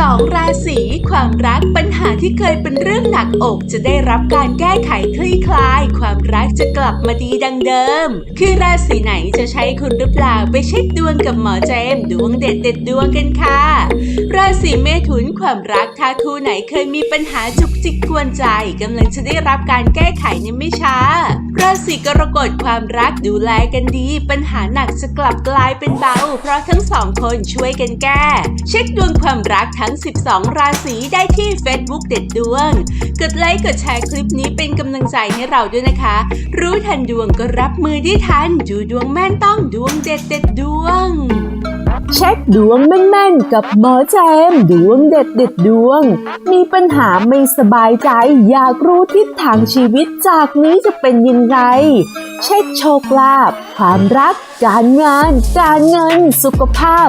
12 ราศีความรักปัญหาที่เคยเป็นเรื่องหนักอกจะได้รับการแก้ไขคลี่คลาย ความรักจะกลับมาดีดังเดิม คือราศีไหนจะใช้คุณหรือเปล่าไปเช็คดวงกับหมอเจมดวงเด็ดเด็ดดวงกันค่ะ ราศีเมถุนความรักถ้าคู่ไหนเคยมีปัญหาจุกจิกกวนใจกำลังจะได้รับการแก้ไขในไม่ช้า ราศีกรกฎความรักดูแลกันดี ปัญหาหนักจะกลับกลายเป็นเบา เพราะทั้งสองคนช่วยกันแก้ เช็คดวงความรักทั้ง12 ราศีได้ที่ Facebook เด็ดดวง กดไลค์กดแชร์คลิปนี้เป็นกำลังใจให้เราด้วยนะคะ รู้ทันดวงก็รับมือได้ทันดูดวงแม่นต้องดวงเด็ดเด็ดดวง เช็คดวงแม่นๆกับหมอแจมดวงเด็ดเด็ดดวง มีปัญหาไม่สบายใจ อยากรู้ทิศทางชีวิตจากนี้จะเป็นยังไงเช็คโชคลาภความรัก การงาน การเงิน สุขภาพ